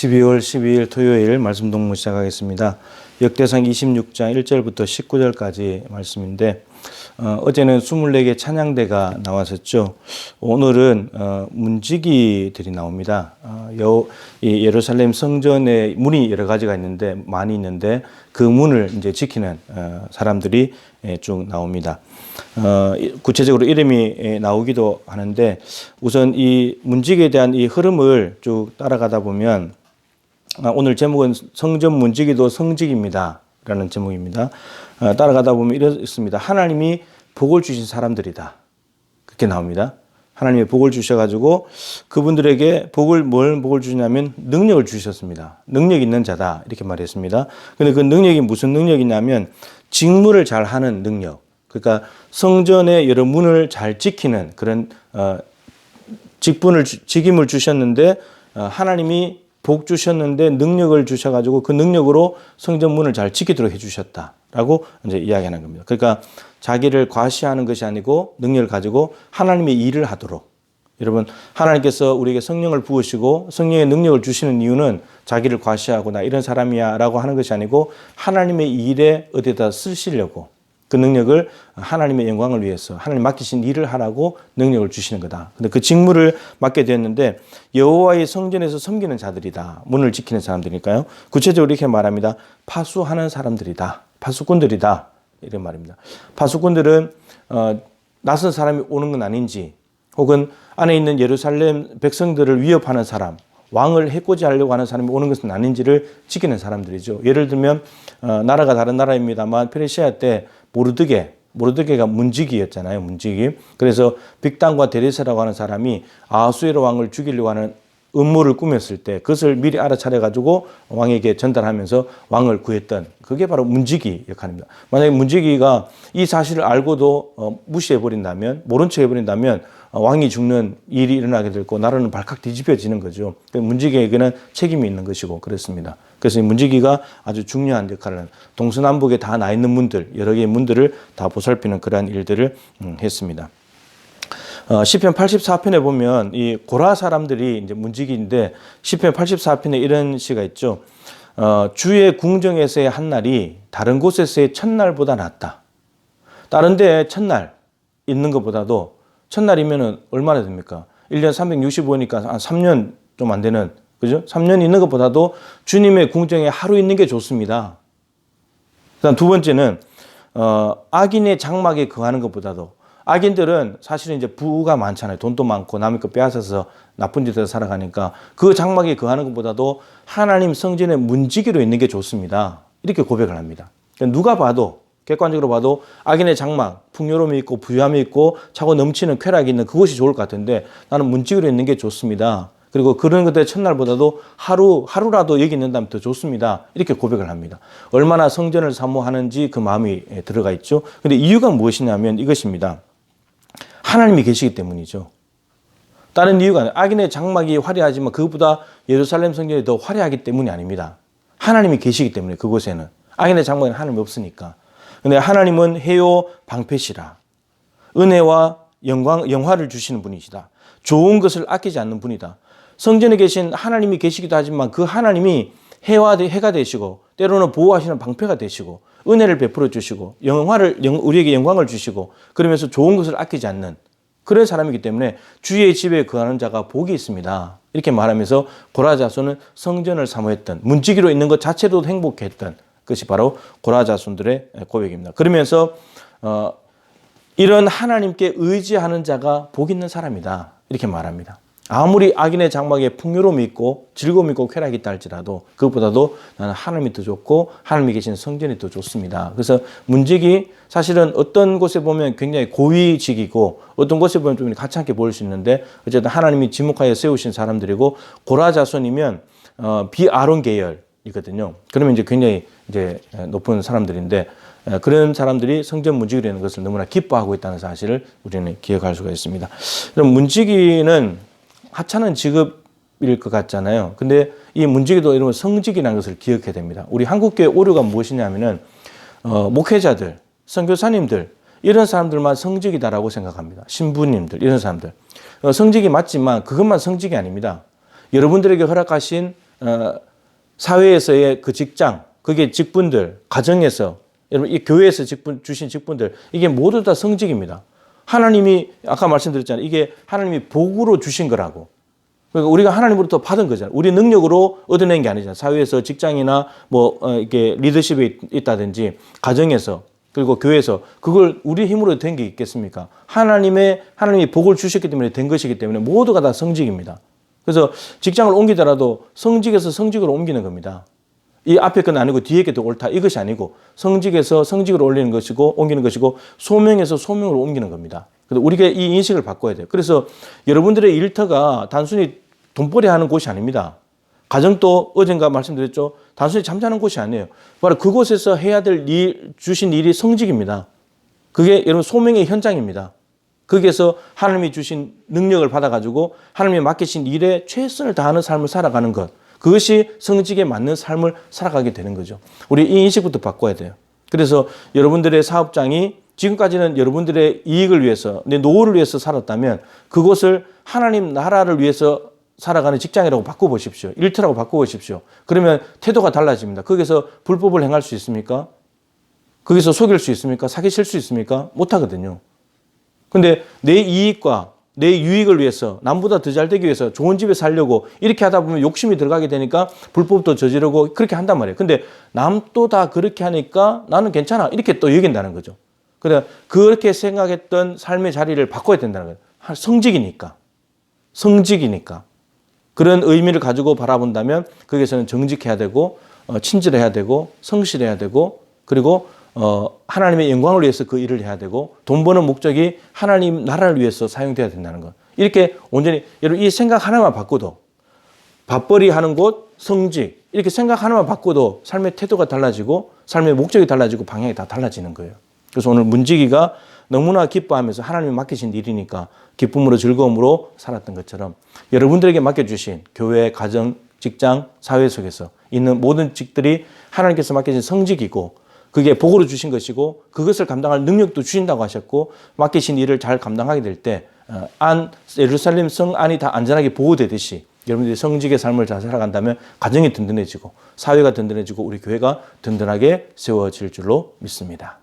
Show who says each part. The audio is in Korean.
Speaker 1: 12월 12일 토요일 말씀 동무 시작하겠습니다. 역대상 26장 1절부터 19절까지 말씀인데 어, 어제는 24개 찬양대가 나왔었죠. 오늘은 어, 문지기들이 나옵니다. 어, 여, 이 예루살렘 성전에 문이 여러 가지가 있는데 많이 있는데 그 문을 이제 지키는 어, 사람들이 예, 쭉 나옵니다. 어, 이- 구체적으로 이름이 예, 나오기도 하는데 우선 이 문지기에 대한 이 흐름을 쭉 따라가다 보면 아, 오늘 제목은 성전 문지기도 성직입니다. 라는 제목입니다. 아, 따라가다 보면 이렇습니다. 하나님이 복을 주신 사람들이다. 그렇게 나옵니다. 하나님이 복을 주셔가지고 그분들에게 복을 뭘 복을 주냐면 능력을 주셨습니다. 능력 있는 자다 이렇게 말했습니다. 근데 그 능력이 무슨 능력이냐면 직무를 잘 하는 능력. 그러니까 성전의 여러 문을 잘 지키는 그런 어, 직분을 주- 직임을 주셨는데 어, 하나님이 복 주셨는데 능력을 주셔가지고 그 능력으로 성전 문을 잘 지키도록 해주셨다라고 이제 이야기하는 겁니다. 그러니까 자기를 과시하는 것이 아니고 능력을 가지고 하나님의 일을 하도록 여러분 하나님께서 우리에게 성령을 부으시고 성령의 능력을 주시는 이유는 자기를 과시하고 나 이런 사람이야 라고 하는 것이 아니고 하나님의 일에 어디다 쓰시려고 그 능력을 하나님의 영광을 위해서 하나님 맡기신 일을 하라고 능력을 주시는 거다. 근데 그 직무를 맡게 되었는데 여호와의 성전에서 섬기는 자들이다. 문을 지키는 사람들이니까요. 구체적으로 이렇게 말합니다. 파수하는 사람들이다. 파수꾼들이다. 이런 말입니다. 파수꾼들은 어, 낯선 사람이 오는 건 아닌지 혹은 안에 있는 예루살렘 백성들을 위협하는 사람, 왕을 해코지하려고 하는 사람이 오는 것은 아닌지를 지키는 사람들이죠. 예를 들면 어, 나라가 다른 나라입니다만 페르시아 때 모르드게 모르드게가 문지기였잖아요. 문지기. 그래서 빅단과 데레스라고 하는 사람이 아수에로 왕을 죽이려고 하는 음모를 꾸몄을 때 그것을 미리 알아차려 가지고 왕에게 전달하면서 왕을 구했던 그게 바로 문지기 역할입니다. 만약에 문지기가 이 사실을 알고도 어, 무시해 버린다면 모른 척 해 버린다면 어, 왕이 죽는 일이 일어나게 되고 나라는 발칵 뒤집혀지는 거죠. 그 문지기에게는 책임이 있는 것이고 그렇습니다. 그래서 이 문지기가 아주 중요한 역할을 동서남북에 다 나 있는 문들 여러 개의 문들을 다 보살피는 그러한 일들을 음, 했습니다. 어, 시편 84편에 보면 이 고라 사람들이 이제 문지기인데 시편 84편에 이런 시가 있죠. 어, 주의 궁정에서의 한 날이 다른 곳에서의 첫날보다 낫다. 다른 데 첫날 있는 것보다도 첫날이면은 얼마나 됩니까? 1년 365니까 한 3년 좀 안 되는 그죠? 3년 있는 것보다도 주님의 궁정에 하루 있는 게 좋습니다. 그 다음 두 번째는 어, 악인의 장막에 거하는 것보다도 악인들은 사실은 이제 부가 많잖아요. 돈도 많고 남의 거 빼앗아서 나쁜 짓을 살아가니까 그 장막에 거하는 것보다도 하나님 성전의 문지기로 있는 게 좋습니다. 이렇게 고백을 합니다. 그러니까 누가 봐도 객관적으로 봐도 악인의 장막, 풍요로움이 있고 부유함이 있고 차고 넘치는 쾌락이 있는 그것이 좋을 것 같은데 나는 문지기로 있는 게 좋습니다. 그리고 그런 것들의 첫날보다도 하루, 하루라도 여기 있는다면 더 좋습니다. 이렇게 고백을 합니다. 얼마나 성전을 사모하는지 그 마음이 예, 들어가 있죠. 근데 이유가 무엇이냐면 이것입니다. 하나님이 계시기 때문이죠. 다른 이유가 아니라 악인의 장막이 화려하지만 그것보다 예루살렘 성전이 더 화려하기 때문이 아닙니다. 하나님이 계시기 때문에 그곳에는 악인의 장막에는 하나님이 없으니까. 근데 하나님은 해요 방패시라. 은혜와 영광, 영화를 주시는 분이시다. 좋은 것을 아끼지 않는 분이다. 성전에 계신 하나님이 계시기도 하지만 그 하나님이 해와 해가 되시고 때로는 보호하시는 방패가 되시고 은혜를 베풀어 주시고 영화를 영- 우리에게 영광을 주시고 그러면서 좋은 것을 아끼지 않는 그런 사람이기 때문에 주의 집에 거하는 자가 복이 있습니다. 이렇게 말하면서 고라 자손은 성전을 사모했던 문지기로 있는 것 자체도 행복했던 것이 바로 고라자손들의 고백입니다. 그러면서 어, 이런 하나님께 의지하는 자가 복 있는 사람이다. 이렇게 말합니다. 아무리 악인의 장막에 풍요로움이 있고 즐거움이 있고 쾌락이 있다 할지라도 그것보다도 나는 하나님이 더 좋고 하나님이 계신 성전이 더 좋습니다. 그래서 문직이 사실은 어떤 곳에 보면 굉장히 고위직이고 어떤 곳에 보면 좀 가찮게 보일 수 있는데 어쨌든 하나님이 지목하여 세우신 사람들이고 고라 자손이면 어, 비아론 계열 이거든요. 그러면 이제 굉장히 이제 높은 사람들인데 에, 그런 사람들이 성전 문지기라는 것을 너무나 기뻐하고 있다는 사실을 우리는 기억할 수가 있습니다. 그럼 문지기는 하찮은 직업일 것 같잖아요. 근데 이 문지기도 이런 성직이라는 것을 기억해야 됩니다. 우리 한국교회 오류가 무엇이냐면은 어, 목회자들, 선교사님들 이런 사람들만 성직이다라고 생각합니다. 신부님들 이런 사람들 어, 성직이 맞지만 그것만 성직이 아닙니다. 여러분들에게 허락하신 어, 사회에서의 그 직장, 그게 직분들, 가정에서 여러분 이 교회에서 직분 주신 직분들 이게 모두 다 성직입니다. 하나님이 아까 말씀드렸잖아요. 이게 하나님이 복으로 주신 거라고. 그러니까 우리가 하나님으로부터 받은 거잖아요. 우리 능력으로 얻어낸 게 아니잖아요. 사회에서 직장이나 뭐 어, 이게 리더십에 있- 있다든지 가정에서 그리고 교회에서 그걸 우리 힘으로 된 게 있겠습니까? 하나님의 하나님이 복을 주셨기 때문에 된 것이기 때문에 모두가 다 성직입니다. 그래서 직장을 옮기더라도 성직에서 성직으로 옮기는 겁니다. 이 앞에 건 아니고 뒤에 게더 옳다 이것이 아니고 성직에서 성직으로 올리는 것이고 옮기는 것이고 소명에서 소명으로 옮기는 겁니다. 그래서 우리가 이 인식을 바꿔야 돼요. 그래서 여러분들의 일터가 단순히 돈벌이 하는 곳이 아닙니다. 가정도 어젠가 말씀드렸죠. 단순히 잠자는 곳이 아니에요. 바로 그곳에서 해야 될 일, 주신 일이 성직입니다. 그게 여러분 소명의 현장입니다. 거기에서 하나님이 주신 능력을 받아가지고 하나님이 맡기신 일에 최선을 다하는 삶을 살아가는 것. 그것이 성직에 맞는 삶을 살아가게 되는 거죠. 우리 이 인식부터 바꿔야 돼요. 그래서 여러분들의 사업장이 지금까지는 여러분들의 이익을 위해서, 내 노후를 위해서 살았다면 그것을 하나님 나라를 위해서 살아가는 직장이라고 바꿔보십시오. 일터라고 바꿔보십시오. 그러면 태도가 달라집니다. 거기서 불법을 행할 수 있습니까? 거기서 속일 수 있습니까? 사기칠 수 있습니까? 못하거든요. 근데 내 이익과 내 유익을 위해서 남보다 더 잘 되기 위해서 좋은 집에 살려고 이렇게 하다 보면 욕심이 들어가게 되니까 불법도 저지르고 그렇게 한단 말이에요. 근데 남도 다 그렇게 하니까 나는 괜찮아. 이렇게 또 여긴다는 거죠. 그래 그렇게 생각했던 삶의 자리를 바꿔야 된다는 거예요. 한 성직이니까. 성직이니까. 그런 의미를 가지고 바라본다면 거기서는 정직해야 되고 어, 친절해야 되고 성실해야 되고 그리고 어, 하나님의 영광을 위해서 그 일을 해야 되고 돈 버는 목적이 하나님 나라를 위해서 사용돼야 된다는 것. 이렇게 온전히 여러분 이 생각 하나만 바꿔도 밥벌이 하는 곳 성직 이렇게 생각 하나만 바꿔도 삶의 태도가 달라지고 삶의 목적이 달라지고 방향이 다 달라지는 거예요. 그래서 오늘 문지기가 너무나 기뻐하면서 하나님이 맡기신 일이니까 기쁨으로 즐거움으로 살았던 것처럼 여러분들에게 맡겨주신 교회, 가정, 직장, 사회 속에서 있는 모든 직들이 하나님께서 맡겨진 성직이고 그게 복으로 주신 것이고 그것을 감당할 능력도 주신다고 하셨고 맡기신 일을 잘 감당하게 될때 어, 안 예루살렘 성 안이 다 안전하게 보호되듯이 여러분들이 성직의 삶을 잘 살아간다면 가정이 든든해지고 사회가 든든해지고 우리 교회가 든든하게 세워질 줄로 믿습니다.